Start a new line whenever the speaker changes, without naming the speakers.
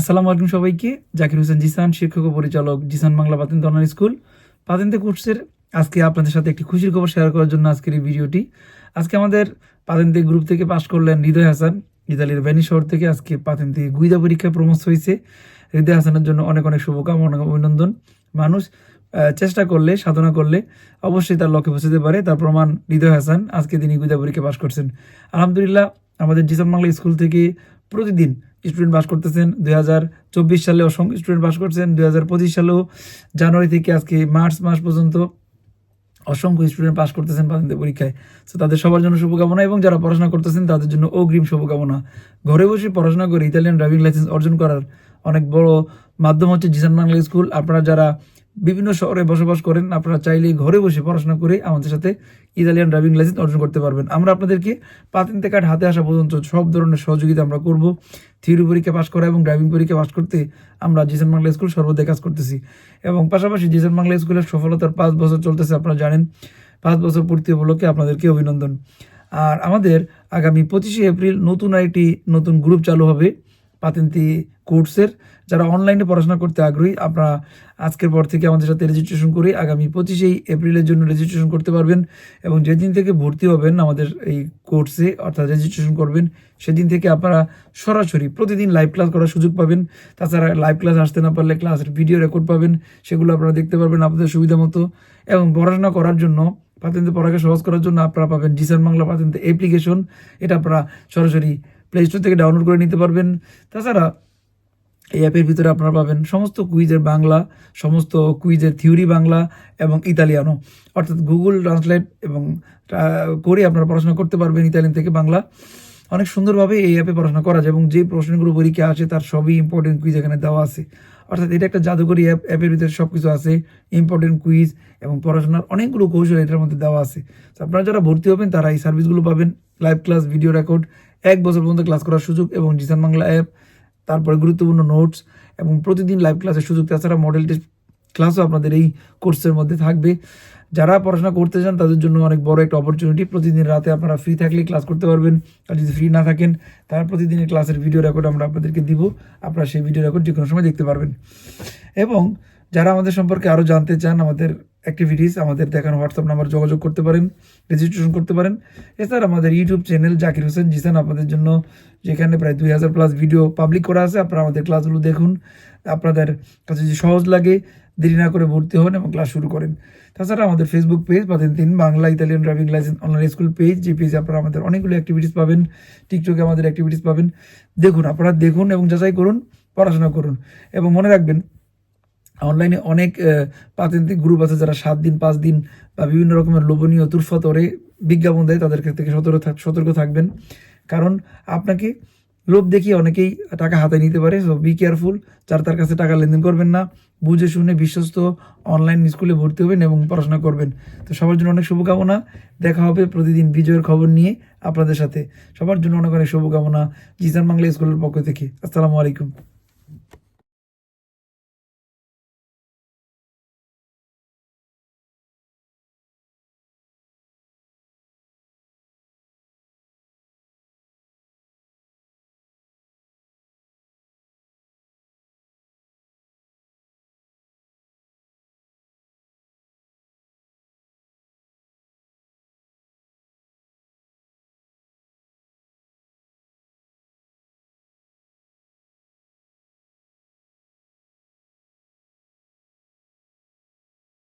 আসসালামু আলাইকুম সবাইকে। জাকির হোসেন জিসান, শিক্ষক ও পরিচালক জিসান বাংলা পাতেন্ট অনলাইন স্কুল। পাতেন্তে কোর্সের আজকে আপনাদের সাথে একটি খুশির খবর শেয়ার করার জন্য আজকের এই ভিডিওটি। আজকে আমাদের পাতেন্তে গ্রুপ থেকে পাশ করলেন হৃদয় হাসান। ইতালির ভ্যানি শহর থেকে আজকে পাতেন্তে গুইদা পরীক্ষায় প্রমোস হয়েছে। হৃদয় হাসানের জন্য অনেক অনেক শুভকামনা অভিনন্দন। মানুষ চেষ্টা করলে, সাধনা করলে অবশ্যই তার লক্ষ্যে পৌঁছতে পারে। তার প্রমাণ হৃদয় হাসান। আজকে তিনি গুইদা পরীক্ষা পাশ করছেন। আলহামদুলিল্লাহ, আমাদের জিসান বাংলা স্কুল থেকে প্রতিদিন স্টুডেন্ট পাস করতেছেন। দুই হাজার চব্বিশ সালে অসংখ্য স্টুডেন্ট পাস করছেন। দুই হাজার পঁচিশ সালেও জানুয়ারি থেকে আজকে মার্চ মাস পর্যন্ত অসংখ্য স্টুডেন্ট পাস করতেছেন পাতেন্তে পরীক্ষায়। তো তাদের সবার জন্য শুভকামনা এবং যারা পড়াশোনা করতেছেন, তাদের জন্য অগ্রিম শুভকামনা। ঘরে বসে পড়াশোনা করে ইতালিয়ান ড্রাইভিং লাইসেন্স অর্জন করার অনেক বড় মাধ্যম হচ্ছে জিসান বাংলা স্কুল আপনারা যারা বিভিন্ন শহরে বসবাস করেন, আপনারা চাইলে ঘরে বসে পড়াশোনা করে আমাদের সাথে ইতালিয়ান ড্রাইভিং লাইসেন্স অর্জন করতে পারবেন। আমরা আপনাদেরকে পাতেন্তে কার্ড হাতে আসা পর্যন্ত সব ধরনের সহযোগিতা আমরা করব। থিওরি পরীক্ষা পাস করা এবং ড্রাইভিং পরীক্ষা পাস করতে আমরা জিসান বাংলা স্কুল সর্বদাই কাজ করতেছি। এবং পাশাপাশি জিসান বাংলা স্কুলের সফলতার পাঁচ বছর চলতেছে, আপনারা জানেন। পাঁচ বছর পূর্তি উপলক্ষে আপনাদেরকে অভিনন্দন। আর আমাদের আগামী পঁচিশে এপ্রিল নতুন আইটি নতুন গ্রুপ চালু হবে। পাতেন্তি কোর্সের। যারা অনলাইনে পড়াশোনা করতে আগ্রহী আপনারা আজকের পর থেকে আমাদের সাথে রেজিস্ট্রেশন করে আগামী পঁচিশেই এপ্রিলের জন্য রেজিস্ট্রেশন করতে পারবেন এবং যেদিন থেকে ভর্তি হবেন আমাদের এই কোর্সে, অর্থাৎ রেজিস্ট্রেশন করবেন, সেদিন থেকে আপনারা সরাসরি প্রতিদিন লাইভ ক্লাস করার সুযোগ পাবেন। তাছাড়া লাইভ ক্লাস আসতে না পারলে ক্লাসের ভিডিও রেকর্ড পাবেন, সেগুলো আপনারা দেখতে পারবেন আপনাদের সুবিধা মতো। এবং পড়াশোনা করার জন্য, পাতেন্তে পড়াকে সহজ করার জন্য আপনারা পাবেন জিসান বাংলা পাতেন্তে অ্যাপ্লিকেশন এটা আপনারা সরাসরি প্লে স্টোর থেকে ডাউনলোড করে নিতে পারবেন। তাছাড়া এই অ্যাপের ভিতরে আপনারা পাবেন সমস্ত কুইজের বাংলা, সমস্ত কুইজের থিওরি বাংলা এবং ইতালিয়ানো অর্থাৎ গুগল ট্রান্সলেট এবং করে আপনারা পড়াশোনা করতে পারবেন ইতালিয়ান থেকে বাংলা। অনেক সুন্দরভাবে এই অ্যাপে পড়াশোনা করা যায় এবং যে প্রশ্নগুলো পরীক্ষা আসে তার সবই ইম্পর্টেন্ট কুইজ এখানে দেওয়া আছে। অর্থাৎ এটা একটা জাদুকরী অ্যাপ অ্যাপের ভিতরে সব কিছু আছে ইম্পর্টেন্ট কুইজ এবং পড়াশোনার অনেকগুলো কৌশল এটার মধ্যে দেওয়া আছে। তো আপনারা যারা ভর্তি হবেন তারা এই সার্ভিসগুলো পাবেন লাইভ ক্লাস ভিডিও রেকর্ড এক বছর পর্যন্ত ক্লাস করার সুযোগ এবং জিসান বাংলা অ্যাপ তারপরে গুরুত্বপূর্ণ নোটস এবং প্রতিদিন লাইভ ক্লাসের সুযোগ। তাছাড়া মডেল টেস্ট ক্লাসও আপনাদের এই কোর্সের মধ্যে থাকবে। যারা পড়াশোনা করতে চান, তাদের জন্য অনেক বড় একটা অপরচুনিটি প্রতিদিন রাতে আপনারা ফ্রি থাকলে ক্লাস করতে পারবেন। আর যদি ফ্রি না থাকেন, তার প্রতিদিনের ক্লাসের ভিডিও রেকর্ড আমরা আপনাদেরকে দিব। আপনারা সেই ভিডিও রেকর্ড যে কোনো সময় দেখতে পারবেন। এবং যারা আমাদের সম্পর্কে আরও জানতে চান, আমাদের অ্যাক্টিভিটিস আমাদের দেখানো হোয়াটসঅ্যাপ নাম্বার যোগাযোগ করতে পারেন রেজিস্ট্রেশন করতে পারেন। এছাড়া আমাদের ইউটিউব চ্যানেল জাকির হোসেন জিসান আপনাদের জন্য, যেখানে প্রায় দুই হাজার প্লাস ভিডিও পাবলিক করা আছে। আপনারা আমাদের ক্লাসগুলো দেখুন। আপনাদের কাছে যদি সহজ লাগে, দেরি না করে ভর্তি হন এবং ক্লাস শুরু করেন। তাছাড়া আমাদের ফেসবুক পেজ পাবেন তিন, Bangla Italian driving license online school page যে পেজে আপনারা আমাদের অনেকগুলো অ্যাক্টিভিটিস পাবেন টিকটকে আমাদের অ্যাক্টিভিটিস পাবেন। দেখুন, আপনারা দেখুন এবং যাচাই করুন, পড়াশোনা করুন। এবং মনে রাখবেন অনলাইনে অনেক পাতেন্তিক গ্রুপ আছে যারা সাত দিন, পাঁচ দিন বা বিভিন্ন রকমের লোভনীয় তুরফতরে বিজ্ঞাপন দেয়, তাদের থেকে সতর্ক সতর্ক থাকবেন। কারণ আপনাকে লোভ দেখিয়ে অনেকেই টাকা হাতে নিতে পারে সো বি কেয়ারফুল যার তার কাছে টাকা লেনদেন করবেন না, বুঝে শুনে বিশ্বস্ত অনলাইন স্কুলে ভর্তি হবেন এবং পড়াশোনা করবেন। তো সবার জন্য অনেক শুভকামনা, দেখা হবে প্রতিদিন বিজয়ের খবর নিয়ে আপনাদের সাথে। সবার জন্য অনেক অনেক শুভকামনা জিসান বাংলা স্কুলের পক্ষ থেকে। আসসালামু আলাইকুম।